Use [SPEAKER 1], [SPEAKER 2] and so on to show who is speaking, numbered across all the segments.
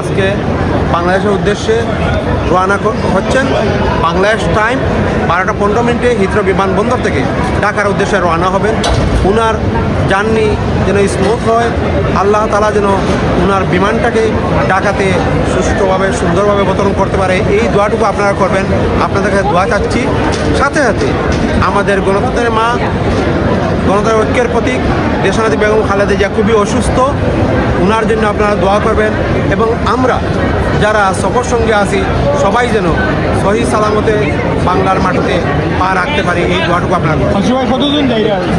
[SPEAKER 1] আজকে বাংলাদেশের উদ্দেশ্যে রওনা হচ্ছেন বাংলাদেশ টাইম বারোটা পনেরো মিনিটে হিথ্রো বিমানবন্দর থেকে ঢাকার উদ্দেশ্যে রওনা হবেন। উনার জার্নি যেন স্মুথ হয়, আল্লাহ তালা যেন উনার বিমানটাকে ঢাকাতে সুষ্ঠুভাবে, সুন্দরভাবে অবতরণ করতে পারে। এই দোয়াটুকু আপনারা করবেন। আপনাদের কাছে দোয়া চাচ্ছি। সাথে সাথে আমাদের গণতন্ত্রের মা গণতন্ত্রের ঐক্যের প্রতীক দেশনাথী বেগম খালেদা জিয়া খুবই অসুস্থ ওনার জন্য আপনারা দোয়া করবেন এবং আমরা যারা সফর সঙ্গে আসি সবাই যেন সহি সালামতে বাংলার মাটিতে পা রাখতে পারি এই দোয়াটুকু আপনার।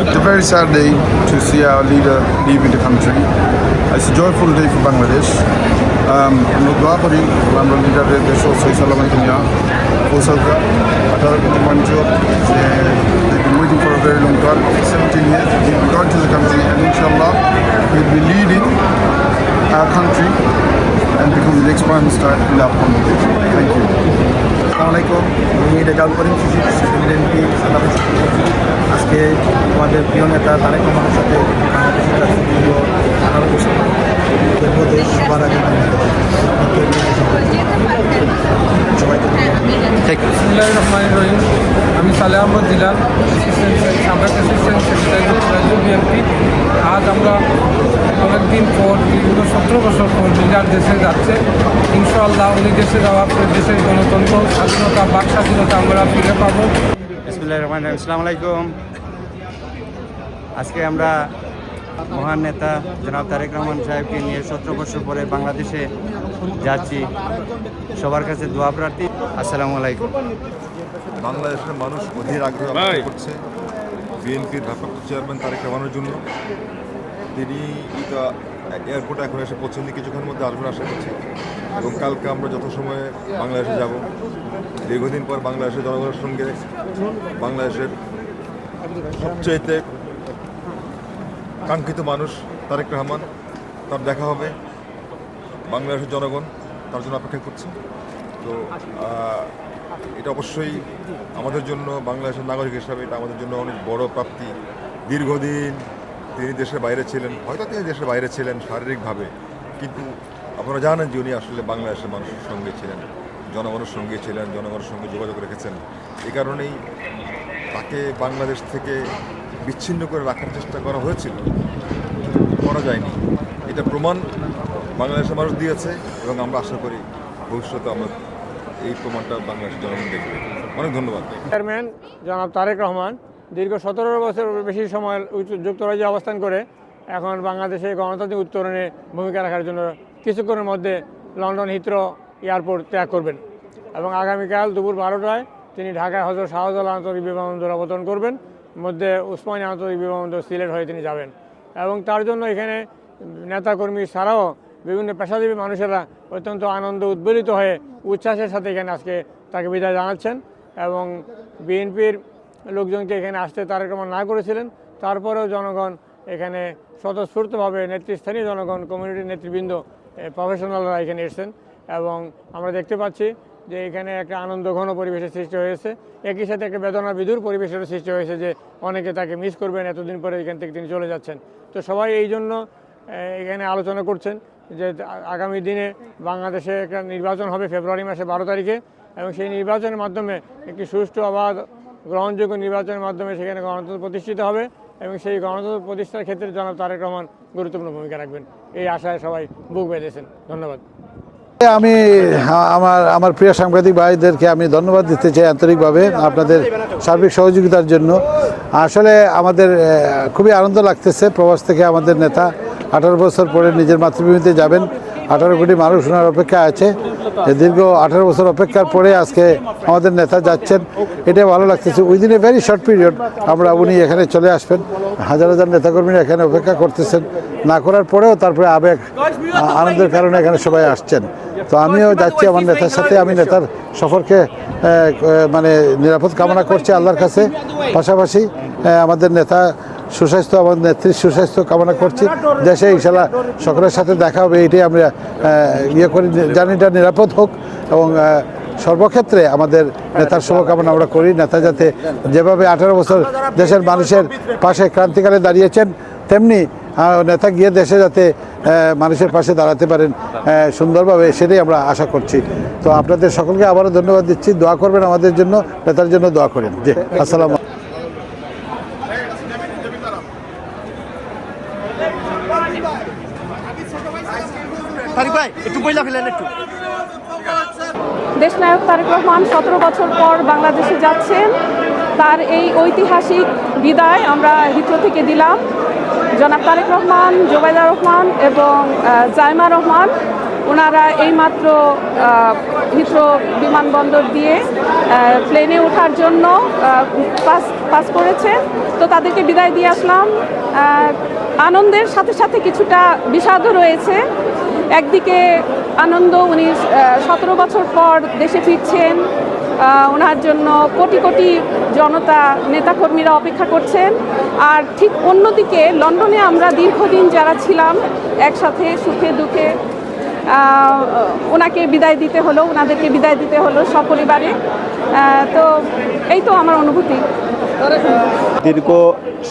[SPEAKER 2] It's a very sad day to see our leader leaving the country. It's a joyful day for Bangladesh. Um, আমরা দোয়া করি আমরা লিডারের দেশ সহি সালামাত নিয়া পৌঁছাকা আঠারো মানুষ যে they've been waiting for a very long time, 17 years. Be going to the country and inshallah he'll be leading our country and become the next prime minister in upcoming days. Thank you.
[SPEAKER 3] আজকে আমাদের প্রিয় নেতা তারেক রহমানের সাথে দীর্ঘ দেশ সবার আগে ধন্যবাদ। সবাইকে ধন্যবাদ।
[SPEAKER 4] বিসমুল্লাহ রহমান রহিম আমি সালে আহমদ দিলাম সাবেক অ্যাসিস্ট্যান্ট সেক্রেটারি বিএনপি আজ আমরা অনেকদিন পর দীর্ঘ সতেরো বছর পর লিডার দেশে যাচ্ছে। ইনশাআল্লাহ উনি দেশে যাওয়ার পর দেশের গণতন্ত্র স্বাধীনতা বাক স্বাধীনতা আমরা ফিরে পাবো।
[SPEAKER 5] বিসমুল্লাহ রহমান রহিম। আসসালামু আলাইকুম। আজকে আমরা মহান নেতা জনাব তারেক রহমান সাহেবকে নিয়ে সতেরো বছর পরে বাংলাদেশে যাচ্ছি। সবার কাছে দোয়া প্রার্থী। আসসালামু আলাইকুম।
[SPEAKER 6] বাংলাদেশের মানুষ অধীর আগ্রহ অপেক্ষা করছে বিএনপির ভারপ্রাপ্ত চেয়ারম্যান তারেক রহমানের জন্য। তিনি তো এয়ারপোর্টে এখন এসে পৌঁছন্দি কিছুক্ষণের মধ্যে আসবেন আশা করছি। এবং কালকে আমরা যত সময়ে বাংলাদেশে যাব। দীর্ঘদিন পর বাংলাদেশের জনগণের সঙ্গে বাংলাদেশের সবচাইতে কাঙ্ক্ষিত মানুষ তারেক রহমান, তার দেখা হবে। বাংলাদেশের জনগণ তার জন্য অপেক্ষা করছে। তো এটা অবশ্যই আমাদের জন্য বাংলাদেশের নাগরিক হিসাবে এটা আমাদের জন্য অনেক বড় প্রাপ্তি। দীর্ঘদিন তিনি দেশের বাইরে ছিলেন, হয়তো তিনি দেশের বাইরে ছিলেন শারীরিকভাবে, কিন্তু আপনারা জানেন যে উনি আসলে বাংলাদেশের মানুষের সঙ্গে ছিলেন, জনগণের সঙ্গে ছিলেন, জনগণের সঙ্গে যোগাযোগ রেখেছেন। এই কারণেই তাকে বাংলাদেশ থেকে বিচ্ছিন্ন করে রাখার চেষ্টা করা হয়েছিল করা যায়নি। এটা প্রমাণ বাংলাদেশের মানুষ দিয়েছে এবং আমরা আশা করি ভবিষ্যতে আমরা এই প্রমাণটা বাংলাদেশ জনগণ দেখবে। অনেক ধন্যবাদ।
[SPEAKER 4] চেয়ারম্যান জনাব তারেক রহমান, দীর্ঘ সতেরো বছর বেশি সময় যুক্তরাজ্যে অবস্থান করে, এখন বাংলাদেশে গণতান্ত্রিক উত্তরণে ভূমিকা রাখার জন্য কিছুক্ষণের মধ্যে লন্ডন হিথ্রো এয়ারপোর্ট ত্যাগ করবেন এবং আগামীকাল দুপুর বারোটায় তিনি ঢাকায় হজরত শাহজালাল আন্তর্জাতিক বিমানবন্দর অবতরণ করবেন। মধ্যে উসমানী আন্তর্জাতিক বিমানবন্দর সিলেট হয়ে তিনি যাবেন। এবং তার জন্য এখানে নেতাকর্মী ছাড়াও বিভিন্ন পেশাজীবী মানুষেরা অত্যন্ত আনন্দ উদ্বেলিত হয়ে উচ্ছ্বাসের সাথে এখানে আজকে তাকে বিদায় জানাচ্ছেন এবং বিএনপির লোকজনকে এখানে আসতে তারেক রহমান না করেছিলেন। তারপরেও জনগণ এখানে স্বতঃস্ফূর্তভাবে নেতৃস্থানীয় জনগণ, কমিউনিটির নেতৃবৃন্দ প্রফেশনালরা এখানে এসেছেন। এবং আমরা দেখতে পাচ্ছি যে এখানে একটা আনন্দ ঘন পরিবেশের সৃষ্টি হয়েছে। একই সাথে একটা বেদনা বিধুর পরিবেশেরও সৃষ্টি হয়েছে যে অনেকে তাকে মিস করবেন, এতদিন পরে এখান থেকে তিনি চলে যাচ্ছেন। তো সবাই এই জন্য এখানে আলোচনা করছেন যে আগামী দিনে বাংলাদেশে একটা নির্বাচন হবে ফেব্রুয়ারি মাসে বারো তারিখে এবং সেই নির্বাচনের মাধ্যমে একটি সুষ্ঠু অবাধ গ্রহণযোগ্য নির্বাচনের মাধ্যমে সেখানে গণতন্ত্র প্রতিষ্ঠিত হবে এবং সেই গণতন্ত্র প্রতিষ্ঠার ক্ষেত্রে জনাব তারেক রহমান গুরুত্বপূর্ণ ভূমিকা রাখবেন। এই আশায় সবাই বুক বেঁধেছেন। ধন্যবাদ।
[SPEAKER 7] আমি আমার আমার প্রিয় সাংবাদিক ভাইদেরকে আমি ধন্যবাদ দিতে চাই আন্তরিকভাবে আপনাদের সার্বিক সহযোগিতার জন্য। আসলে আমাদের খুবই আনন্দ লাগতেছে প্রবাস থেকে আমাদের নেতা আঠারো বছর পরে নিজের মাতৃভূমিতে যাবেন। আঠারো কোটি মানুষ ওনার অপেক্ষায় আছে। দীর্ঘ আঠারো বছর অপেক্ষার পরে আজকে আমাদের নেতা যাচ্ছেন। এটা ভালো লাগতেছে। Within a very short period আমরা উনি এখানে চলে আসবেন। হাজার হাজার নেতাকর্মীরা এখানে অপেক্ষা করতেছেন। না করার পরেও তারপরে আবেগ আনন্দের কারণে এখানে সবাই আসছেন। তো আমিও যাচ্ছি আমার নেতার সাথে। আমি নেতার সফরকে মানে নিরাপদ কামনা করছি আল্লাহর কাছে। পাশাপাশি আমাদের নেতা সুস্বাস্থ্য আমার নেত্রীর সুস্বাস্থ্য কামনা করছি। দেশে ইনশাল্লাহ সকলের সাথে দেখা হবে, এটাই আমরা ইয়ে করি জার্নিটা নিরাপদ হোক এবং সর্বক্ষেত্রে আমাদের নেতার শুভকামনা আমরা করি। নেতা যাতে যেভাবে আঠারো বছর দেশের মানুষের পাশে ক্রান্তিকালে দাঁড়িয়েছেন, তেমনি নেতা গিয়ে দেশে যাতে মানুষের পাশে দাঁড়াতে পারেন সুন্দরভাবে, সেটাই আমরা আশা করছি। তো আপনাদের সকলকে আবারও ধন্যবাদ দিচ্ছি। দোয়া করবেন আমাদের জন্য, নেতার জন্য দোয়া করেন। জি, আসসালাম
[SPEAKER 8] দেশনায়ক তারেক রহমান সতেরো বছর পর বাংলাদেশে যাচ্ছেন। তার এই ঐতিহাসিক বিদায় আমরা হিত্র থেকে দিলাম। জনাব তারেক রহমান, জোবাইদা রহমান এবং জাইমা রহমান, ওনারা এইমাত্র হিথ্র বিমানবন্দর দিয়ে প্লেনে ওঠার জন্য পাস পাস করেছেন তো তাদেরকে বিদায় দিয়ে আসলাম। আনন্দের সাথে সাথে কিছুটা বিষাদও রয়েছে। একদিকে আনন্দ, উনি সতেরো বছর পর দেশে ফিরছেন ওনার জন্য কোটি কোটি জনতা, নেতাকর্মীরা অপেক্ষা করছেন। আর ঠিক অন্যদিকে লন্ডনে আমরা দীর্ঘদিন যারা ছিলাম, একসাথে সুখে দুঃখে ওনাকে বিদায় দিতে হলো, ওনাদেরকে বিদায় দিতে হলো সপরিবারে। তো এই তো আমার অনুভূতি।
[SPEAKER 9] দীর্ঘ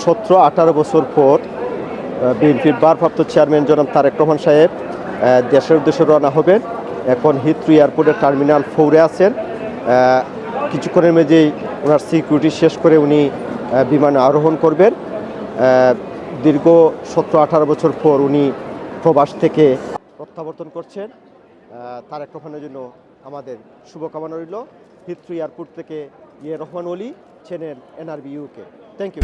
[SPEAKER 9] সতেরো আঠারো বছর পর বিএনপির ভারপ্রাপ্ত চেয়ারম্যান জনাব তারেক রহমান সাহেব দেশের উদ্দেশ্যে রওনা হবেন। এখন হিথ্রু এয়ারপোর্টের টার্মিনাল ফোরে আছেন। কিছুক্ষণের মধ্যেই ওনার সিকিউরিটি শেষ করে উনি বিমানে আরোহণ করবেন। দীর্ঘ সতেরো আঠারো বছর পর উনি প্রবাস থেকে প্রত্যাবর্তন করছেন। তারেক রহমানের জন্য আমাদের শুভকামনা রইল। হিথ্রু এয়ারপোর্ট থেকে ইয়ে Rahman Oli channel NRB UK thank you